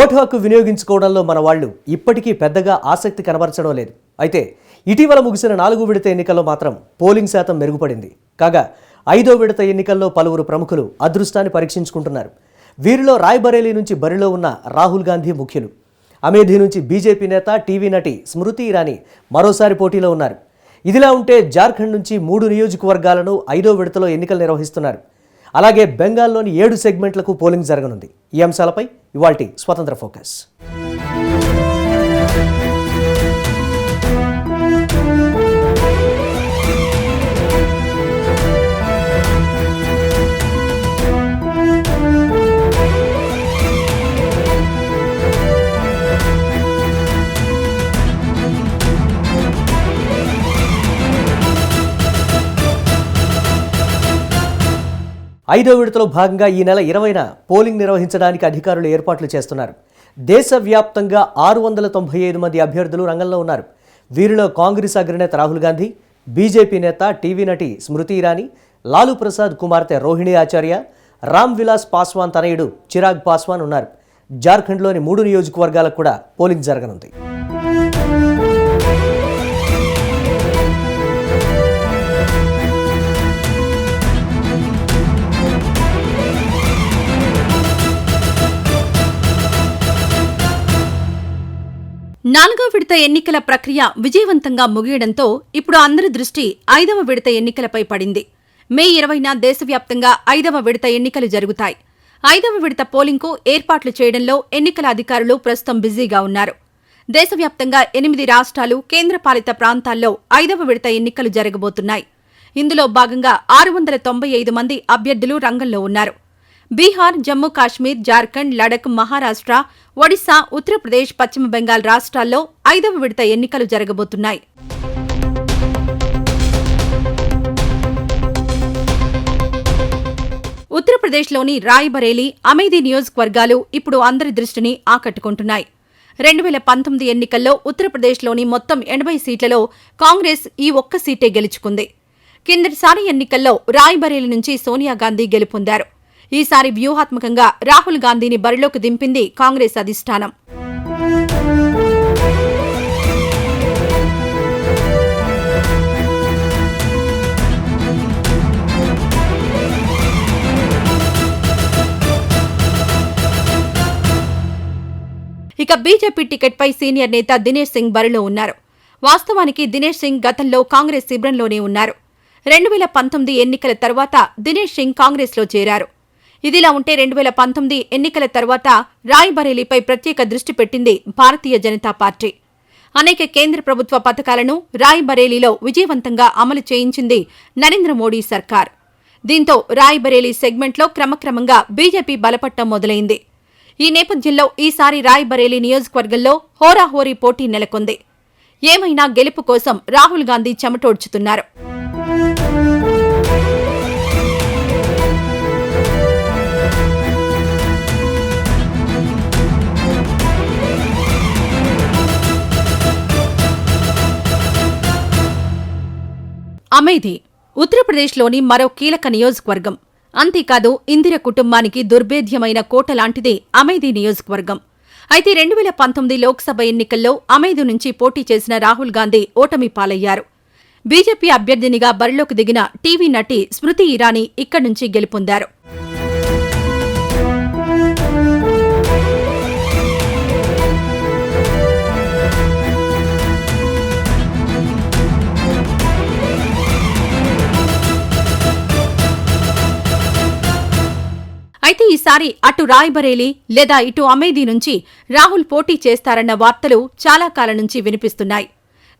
Vote హక్కు వినియోగించుకోవడంలో మన వాళ్ళు ఇప్పటికీ పెద్దగా ఆసక్తి కనబరచడం లేదు. అయితే ఇటీవల ముగిసిన నాలుగు విడత ఎన్నికల్లో మాత్రం పోలింగ్ శాతం మెరుగుపడింది. కాగా ఐదో విడత ఎన్నికల్లో పలువురు ప్రముఖులు అదృష్టాన్ని పరీక్షించుకుంటున్నారు. వీరిలో రాయ్బరేలీ నుంచి బరిలో ఉన్న రాహుల్ గాంధీ ముఖ్యులు. అమేధి నుంచి బీజేపీ నేత టీవీ నటి స్మృతి ఇరానీ మరోసారి పోటీలో ఉన్నారు. ఇదిలా ఉంటే జార్ఖండ్ నుంచి మూడు నియోజకవర్గాలను ఐదో విడతలో ఎన్నికలు నిర్వహిస్తున్నారు. అలాగే బెంగాల్లోని ఏడు సెగ్మెంట్లకు పోలింగ్ జరగనుంది. ఈ అంశాలపై ఇవాల్టి స్వతంత్ర ఫోకస్. ఐదో విడతలో భాగంగా ఈ నెల ఇరవైన పోలింగ్ నిర్వహించడానికి అధికారులు ఏర్పాట్లు చేస్తున్నారు. దేశవ్యాప్తంగా ఆరు వందల తొంభై ఐదు మంది అభ్యర్థులు రంగంలో ఉన్నారు. వీరిలో కాంగ్రెస్ అగ్రనేత రాహుల్ గాంధీ బీజేపీ నేత టీవీ నటి స్మృతి ఇరానీ లాలూ ప్రసాద్ కుమార్తె రోహిణి ఆచార్య రామ్ విలాస్ పాస్వాన్ తనయుడు చిరాగ్ పాస్వాన్ ఉన్నారు. జార్ఖండ్లోని మూడు నియోజకవర్గాలకు కూడా పోలింగ్ జరగనుంది. నాలుగో విడత ఎన్నికల ప్రక్రియ విజయవంతంగా ముగియడంతో ఇప్పుడు అందరి దృష్టి ఐదవ విడత ఎన్నికలపై పడింది. మే ఇరవైన దేశవ్యాప్తంగా ఐదవ విడత ఎన్నికలు జరుగుతాయి. ఐదవ విడత పోలింగ్కు ఏర్పాట్లు చేయడంలో ఎన్నికల అధికారులు ప్రస్తుతం బిజీగా ఉన్నారు. దేశవ్యాప్తంగా ఎనిమిది రాష్ట్రాలు కేంద్రపాలిత ప్రాంతాల్లో ఐదవ విడత ఎన్నికలు జరగబోతున్నాయి. ఇందులో భాగంగా ఆరు వందల తొంభై ఐదు మంది అభ్యర్థులు రంగంలో ఉన్నారు. బీహార్ జమ్మూ కాశ్మీర్ జార్ఖండ్ లడక్ మహారాష్ట్ర ఒడిశా ఉత్తరప్రదేశ్ పశ్చిమ బెంగాల్ రాష్ట్రాల్లో ఐదవ విడత ఎన్నికలు జరగబోతున్నాయి. ఉత్తరప్రదేశ్లోని రాయ్బరేలీ అమేధీ నియోజకవర్గాలు ఇప్పుడు అందరి దృష్టిని ఆకట్టుకుంటున్నాయి. రెండు వేల పంతొమ్మిది ఎన్నికల్లో ఉత్తరప్రదేశ్లోని మొత్తం ఎనభై సీట్లలో కాంగ్రెస్ ఈ ఒక్క సీటే గెలుచుకుంది. కిందటిసారి ఎన్నికల్లో రాయ్బరేలీ నుంచి సోనియా గాంధీ గెలుపొందారు. ఈసారి వ్యూహాత్మకంగా రాహుల్ గాంధీని బరిలోకి దింపింది కాంగ్రెస్ అధిష్టానం. ఇక బీజేపీ టికెట్పై సీనియర్ నేత దినేష్ సింగ్ బరిలో ఉన్నారు. వాస్తవానికి దినేష్ సింగ్ గతంలో కాంగ్రెస్ శిబిరంలోనే ఉన్నారు. రెండు వేల పంతొమ్మిది ఎన్నికల తర్వాత దినేష్ సింగ్ కాంగ్రెస్లో చేరారు. ఇదిలా ఉంటే రెండు వేల పంతొమ్మిది ఎన్నికల తర్వాత రాయ్బరేలీపై ప్రత్యేక దృష్టి పెట్టింది భారతీయ జనతా పార్టీ. అనేక కేంద్ర ప్రభుత్వ పథకాలను రాయ్బరేలీలో విజయవంతంగా అమలు చేయించింది నరేంద్ర మోడీ సర్కార్. దీంతో రాయ్బరేలీ సెగ్మెంట్లో క్రమక్రమంగా బీజేపీ బలపట్టం మొదలైంది. ఈ నేపథ్యంలో ఈసారి రాయ్బరేలీ నియోజకవర్గంలో హోరాహోరీ పోటీ నెలకొంది. ఏమైనా గెలుపు కోసం రాహుల్ గాంధీ చెమటోడ్చుతున్నారు. అమేధి ఉత్తరప్రదేశ్లోని మరో కీలక నియోజకవర్గం. అంతేకాదు ఇందిర కుటుంబానికి దుర్భేద్యమైన కోట లాంటిదే అమేధి నియోజకవర్గం. అయితే రెండు వేల పంతొమ్మిది లోక్సభ ఎన్నికల్లో అమేధి నుంచి పోటీ చేసిన రాహుల్ గాంధీ ఓటమి పాలయ్యారు. బీజేపీ అభ్యర్థినిగా బరిలోకి దిగిన టీవీ నటి స్మృతి ఇరానీ ఇక్కడి నుంచి గెలుపొందారు. అయితే ఈసారి అటు రాయ్బరేలీ లేదా ఇటు అమేధీ నుంచి రాహుల్ పోటీ చేస్తారన్న వార్తలు చాలా కాలం నుంచి వినిపిస్తున్నాయి.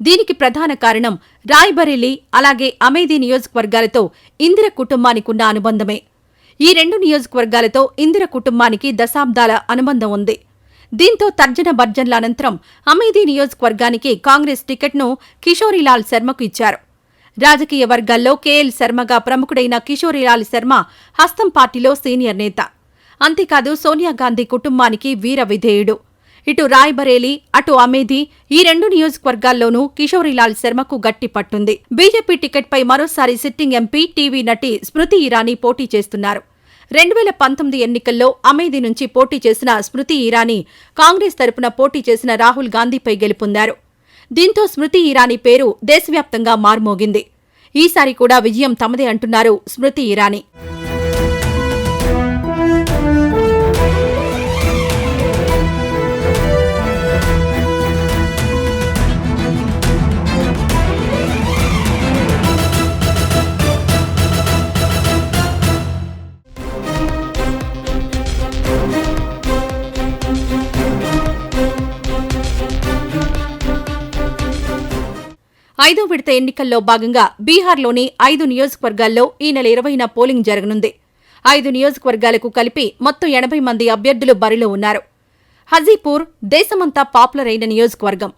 దీనికి ప్రధాన కారణం రాయ్బరేలీ అలాగే అమేధీ నియోజకవర్గాలతో ఇందిర కుటుంబానికున్న అనుబంధమే. ఈ రెండు నియోజకవర్గాలతో ఇందిర కుటుంబానికి దశాబ్దాల అనుబంధం ఉంది. దీంతో తర్జన భర్జన్ల అనంతరం అమేధీ నియోజకవర్గానికి కాంగ్రెస్ టికెట్ను కిషోరీలాల్ శర్మకు ఇచ్చారు. రాజకీయ వర్గాల్లో కేఎల్ శర్మగా ప్రముఖుడైన కిషోరీలాల్ శర్మ హస్తం పార్టీలో సీనియర్ నేత. అంతేకాదు సోనియా గాంధీ కుటుంబానికి వీర విధేయుడు. ఇటు రాయ్బరేలీ అటు అమేధి ఈ రెండు నియోజకవర్గాల్లోనూ కిషోరీలాల్ శర్మకు గట్టి పట్టుంది. బీజేపీ టికెట్పై మరోసారి సిట్టింగ్ ఎంపీ టీవీ నటి స్మృతి ఇరానీ పోటీ చేస్తున్నారు. రెండు వేల పంతొమ్మిది ఎన్నికల్లో అమేధి నుంచి పోటీ చేసిన స్మృతి ఇరానీ కాంగ్రెస్ తరపున పోటీ చేసిన రాహుల్ గాంధీపై గెలుపొందారు. దీంతో స్మృతి ఇరానీ పేరు దేశవ్యాప్తంగా మార్మోగింది. ఈసారి కూడా విజయం తమదే అంటున్నారు స్మృతి ఇరానీ. ఐదో విడత ఎన్నికల్లో భాగంగా బీహార్లోని ఐదు నియోజకవర్గాల్లో ఈ నెల ఇరవైన పోలింగ్ జరగనుంది. ఐదు నియోజకవర్గాలకు కలిపి మొత్తం ఎనభై మంది అభ్యర్థులు బరిలో ఉన్నారు. హజీపూర్ దేశమంతా పాపులర్ అయిన నియోజకవర్గం.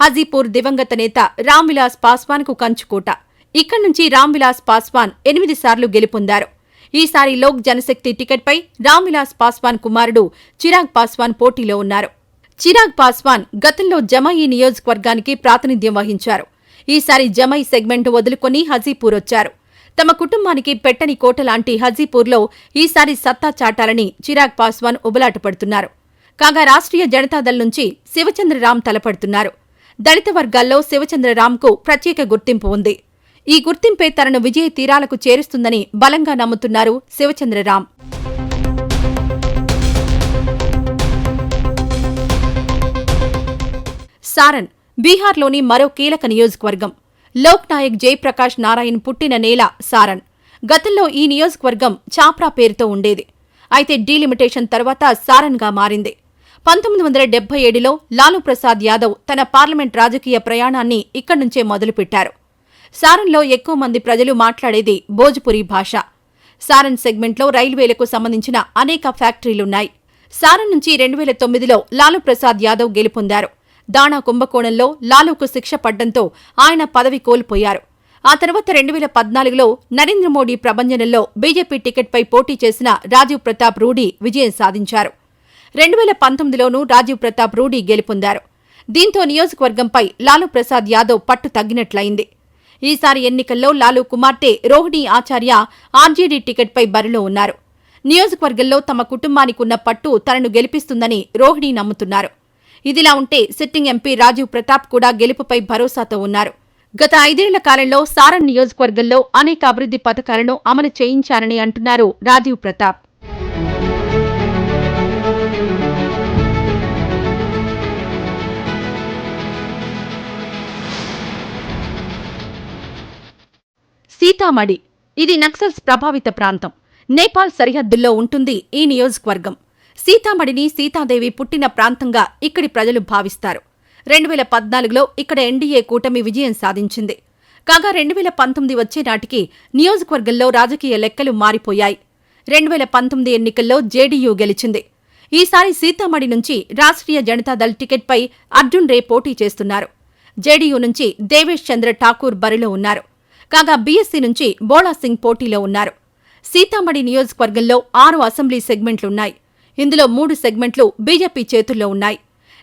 హజీపూర్ దివంగత నేత రామ్విలాస్ పాస్వాన్కు కంచుకోట. ఇక్కడి నుంచి రామ్విలాస్ పాస్వాన్ ఎనిమిది సార్లు గెలుపొందారు. ఈసారి లోక్ జనశక్తి టికెట్పై రామ్విలాస్ పాస్వాన్ కుమారుడు చిరాగ్ పాస్వాన్ పోటీలో ఉన్నారు. చిరాగ్ పాస్వాన్ గతంలో ఈ నియోజకవర్గానికి ప్రాతినిధ్యం వహించారు. ఈసారి జమై సెగ్మెంట్ వదులుకొని హజీపూర్ వచ్చారు. తమ కుటుంబానికి పెట్టని కోట లాంటి హజీపూర్లో ఈసారి సత్తా చాటాలని చిరాగ్ పాస్వాన్ ఉబలాటపడుతున్నారు. కాగా రాష్ట్రీయ జనతాదళ్ నుంచి శివచంద్రరాం తలపడుతున్నారు. దళిత వర్గాల్లో శివచంద్రరాంకు ప్రత్యేక గుర్తింపు ఉంది. ఈ గుర్తింపే తనను విజయ తీరాలకు చేరుస్తుందని బలంగా నమ్ముతున్నారు శివచంద్రరాం సారన్ బీహార్లోని మరో కీలక నియోజకవర్గం. లోక్ నాయక్ జయప్రకాష్ నారాయణ్ పుట్టిన నేల సారన్. గతంలో ఈ నియోజకవర్గం చాప్రా పేరుతో ఉండేది. అయితే డీలిమిటేషన్ తర్వాత సారన్గా మారింది. పంతొమ్మిది వందల డెబ్బై ఏడులో లాలూ ప్రసాద్ యాదవ్ తన పార్లమెంట్ రాజకీయ ప్రయాణాన్ని ఇక్కడి నుంచే మొదలుపెట్టారు. సారన్లో ఎక్కువ మంది ప్రజలు మాట్లాడేది భోజ్పురి భాష. సారన్ సెగ్మెంట్లో రైల్వేలకు సంబంధించిన అనేక ఫ్యాక్టరీలున్నాయి. సారన్ నుంచి రెండు వేల తొమ్మిదిలో లాలూ ప్రసాద్ యాదవ్ గెలుపొందారు. దాణా కుంభకోణంలో లాలూకు శిక్ష పడ్డంతో ఆయన పదవి కోల్పోయారు. ఆ తర్వాత రెండు వేల పద్నాలుగులో నరేంద్ర మోడీ ప్రభంజనంలో బీజేపీ టికెట్పై పోటీ చేసిన రాజీవ్ ప్రతాప్ రూడీ విజయం సాధించారు. రెండు వేల పంతొమ్మిదిలోనూ రాజీవ్ ప్రతాప్ రూడీ గెలుపొందారు. దీంతో నియోజకవర్గంపై లాలూ ప్రసాద్ యాదవ్ పట్టు తగ్గినట్లయింది. ఈసారి ఎన్నికల్లో లాలూ కుమార్తె రోహిణి ఆచార్య ఆర్జేడీ టికెట్పై బరిలో ఉన్నారు. నియోజకవర్గంలో తమ కుటుంబానికున్న పట్టు తనను గెలిపిస్తుందని రోహిణి నమ్ముతున్నారు. ఇదిలా ఉంటే సిట్టింగ్ ఎంపీ రాజీవ్ ప్రతాప్ కూడా గెలుపుపై భరోసాతో ఉన్నారు. గత ఐదేళ్ళ కాలంలో సారన్ నియోజకవర్గంలో అనేక అభివృద్ధి పథకాలను అమలు చేయించారని అంటున్నారు రాజీవ్ ప్రతాప్. సీతామడి ఇది నక్సల్స్ ప్రభావిత ప్రాంతం. నేపాల్ సరిహద్దుల్లో ఉంటుంది ఈ నియోజకవర్గం. సీతామడిని సీతాదేవి పుట్టిన ప్రాంతంగా ఇక్కడి ప్రజలు భావిస్తారు. రెండు వేల పద్నాలుగులో ఇక్కడ ఎన్డీఏ కూటమి విజయం సాధించింది. కాగా రెండు వేల పంతొమ్మిది వచ్చే నాటికి నియోజకవర్గంలో రాజకీయ లెక్కలు మారిపోయాయి. రెండు వేల పంతొమ్మిది ఎన్నికల్లో జేడీయూ గెలిచింది. ఈసారి సీతామణి నుంచి రాష్ట్రీయ జనతాదళ్ టికెట్పై అర్జున్ రే పోటీ చేస్తున్నారు. జేడీయూ నుంచి దేవేష్ చంద్ర ఠాకూర్ బరిలో ఉన్నారు. కాగా బీఎస్సీ నుంచి బోళా సింగ్ పోటీలో ఉన్నారు. సీతామణి నియోజకవర్గంలో ఆరు అసెంబ్లీ సెగ్మెంట్లున్నాయి. ఇందులో మూడు సెగ్మెంట్లు బీజేపీ చేతుల్లో ఉన్నాయి.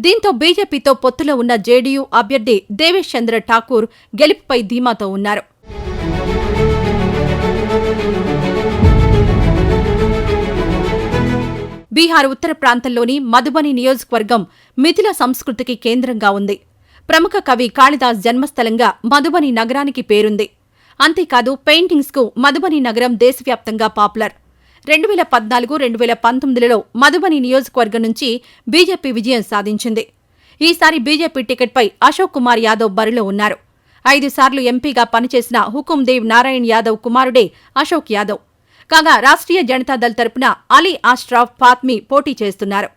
దీంతో బీజేపీతో పొత్తులో ఉన్న జేడీయూ అభ్యర్థి దేవేష్ చంద్ర ఠాకూర్ గెలుపుపై ధీమాతో ఉన్నారు. బీహార్ ఉత్తర ప్రాంతంలోని మధుబని నియోజకవర్గం మిథిల సంస్కృతికి కేంద్రంగా ఉంది. ప్రముఖ కవి కాళిదాస్ జన్మస్థలంగా మధుబని నగరానికి పేరుంది. అంతేకాదు పెయింటింగ్స్కు మధుబని నగరం దేశవ్యాప్తంగా పాపులర్. రెండు వేల పద్నాలుగు రెండు వేల పంతొమ్మిదిలలో మధుబని నియోజకవర్గం నుంచి బీజేపీ విజయం సాధించింది. ఈసారి బీజేపీ టికెట్పై అశోక్ కుమార్ యాదవ్ బరిలో ఉన్నారు. ఐదుసార్లు ఎంపీగా పనిచేసిన హుకుందేవ్ నారాయణ్ యాదవ్ కుమారుడే అశోక్ యాదవ్. కాగా రాష్ట్రీయ జనతాదళ్ తరపున అలీ ఆస్ట్రాఫ్ ఫాత్మీ పోటీ చేస్తున్నారు.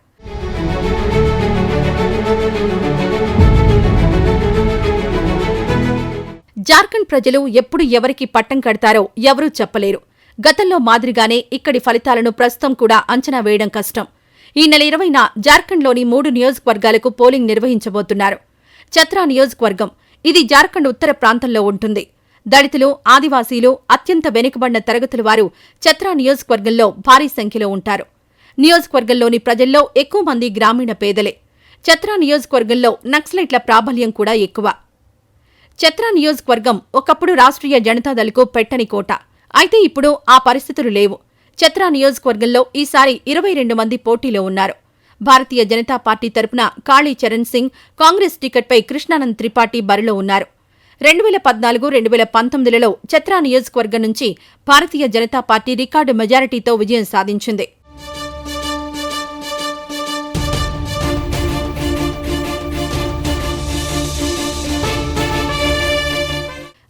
జార్ఖండ్ ప్రజలు ఎప్పుడు ఎవరికి పట్టం కడతారో ఎవరూ చెప్పలేరు. గతంలో మాదిరిగానే ఇక్కడి ఫలితాలను ప్రస్తుతం కూడా అంచనా వేయడం కష్టం. ఈ నెల ఇరవైన జార్ఖండ్లోని మూడు నియోజకవర్గాలకు పోలింగ్ నిర్వహించబోతున్నారు. చత్రా నియోజకవర్గం ఇది జార్ఖండ్ ఉత్తర ప్రాంతంలో ఉంటుంది. దళితులు ఆదివాసీలు అత్యంత వెనుకబడిన తరగతుల వారు చత్రా నియోజకవర్గంలో భారీ సంఖ్యలో ఉంటారు. నియోజకవర్గంలోని ప్రజల్లో ఎక్కువ మంది గ్రామీణ పేదలే. చత్రా నియోజకవర్గంలో నక్సలైట్ల ప్రాబల్యం కూడా ఎక్కువ. చత్రా నియోజకవర్గం ఒకప్పుడు రాష్ట్రీయ జనతాదళకు పెట్టని కోట. అయితే ఇప్పుడు ఆ పరిస్థితులు లేవు. చత్రా నియోజకవర్గంలో ఈసారి ఇరవై రెండు మంది పోటీలో ఉన్నారు. భారతీయ జనతా పార్టీ తరపున కాళీ చరణ్ సింగ్ కాంగ్రెస్ టికెట్పై కృష్ణానంద్ త్రిపాఠి బరిలో ఉన్నారు. రెండు వేల పద్నాలుగు రెండు వేల పంతొమ్మిదిలలో చత్రా నియోజకవర్గం నుంచి భారతీయ జనతా పార్టీ రికార్డు మెజారిటీతో విజయం సాధించింది.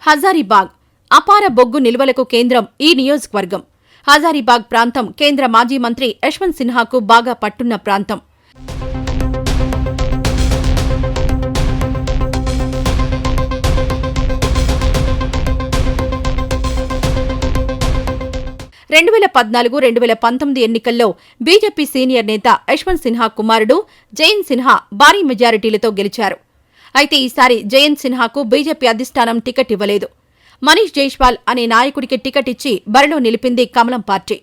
హజారీబాగ్ అపార బొగ్గు నిల్వలకు కేంద్రం ఈ నియోజకవర్గం. హజారీబాగ్ ప్రాంతం కేంద్ర మాజీ మంత్రి యశ్వంత్ సిన్హాకు బాగా పట్టున్న ప్రాంతం. రెండు వేల పద్నాలుగు రెండు వేల పంతొమ్మిది ఎన్నికల్లో బీజేపీ సీనియర్ నేత యశ్వంత్ సిన్హా కుమారుడు జయంత్ సిన్హా భారీ మెజారిటీలతో గెలిచారు. అయితే ఈసారి జయంత్ సిన్హాకు బీజేపీ అధిష్టానం టికెట్ ఇవ్వలేదు. మనీష్ జైష్వాల్ అనే నాయకుడికి టికెట్ ఇచ్చి బరిలో నిలిపింది కమలం పార్టీ.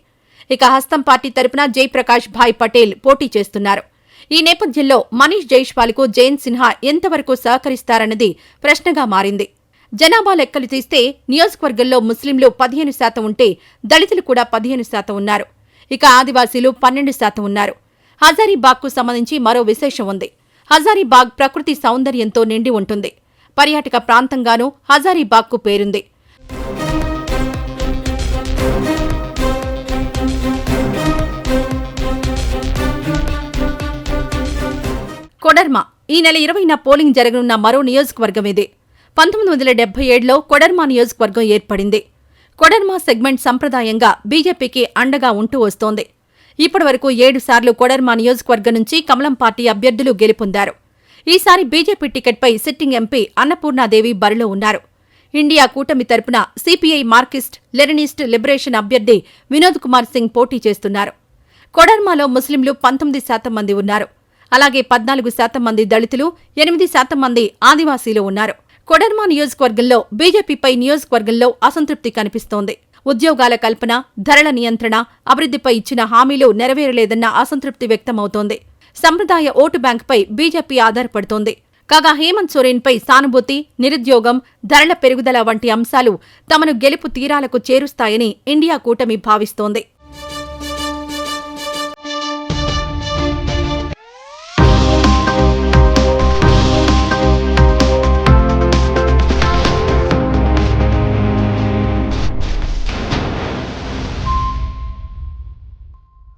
ఇక హస్తం పార్టీ తరపున జయప్రకాష్ భాయ్ పటేల్ పోటీ చేస్తున్నారు. ఈ నేపథ్యంలో మనీష్ జైష్వాల్కు జయంత్ సిన్హా ఎంతవరకు సహకరిస్తారన్నది ప్రశ్నగా మారింది. జనాభా లెక్కలు తీస్తే నియోజకవర్గంలో ముస్లింలు పదిహేను శాతం ఉంటే దళితులు కూడా పదిహేను శాతం ఉన్నారు. ఇక ఆదివాసీలు పన్నెండు శాతం ఉన్నారు. హజారీబాగ్కు సంబంధించి మరో విశేషం ఉంది. హజారీబాగ్ ప్రకృతి సౌందర్యంతో నిండి ఉంటుంది. పర్యాటక ప్రాంతంగానూ హజారీబాగ్కు పేరుంది. కొడర్మా ఈ నెల ఇరవైన పోలింగ్ జరగనున్న మరో నియోజకవర్గం ఇది. పంతొమ్మిది వందల డెబ్బై ఏడులో కొడర్మా నియోజకవర్గం ఏర్పడింది. కొడర్మా సెగ్మెంట్ సంప్రదాయంగా బీజేపీకి అండగా ఉంటూ వస్తోంది. ఇప్పటివరకు ఏడు సార్లు కొడర్మా నియోజకవర్గం నుంచి కమలం పార్టీ అభ్యర్థులు గెలుపొందారు. ఈసారి బీజేపీ టికెట్పై సిట్టింగ్ ఎంపీ అన్నపూర్ణాదేవి బరిలో ఉన్నారు. ఇండియా కూటమి తరపున సిపిఐ మార్కిస్ట్ లెనినిస్ట్ లిబరేషన్ అభ్యర్థి వినోద్ కుమార్ సింగ్ పోటీ చేస్తున్నారు. కొడర్మాలో ముస్లింలు పంతొమ్మిది శాతం మంది ఉన్నారు. అలాగే పద్నాలుగు శాతం మంది దళితులు ఎనిమిది శాతం మంది ఆదివాసీలు ఉన్నారు. కొడర్మా నియోజకవర్గంలో బీజేపీపై నియోజకవర్గంలో అసంతృప్తి కనిపిస్తోంది. ఉద్యోగాల కల్పన ధరల నియంత్రణ అభివృద్ధిపై ఇచ్చిన హామీలు నెరవేరలేదన్న అసంతృప్తి వ్యక్తమవుతోంది. సంప్రదాయ ఓటు బ్యాంకుపై బీజేపీ ఆధారపడుతోంది. కాగా హేమంత్ సోరెన్పై సానుభూతి నిరుద్యోగం ధరల పెరుగుదల వంటి అంశాలు తమను గెలుపు తీరాలకు చేరుస్తాయని ఇండియా కూటమి భావిస్తోంది.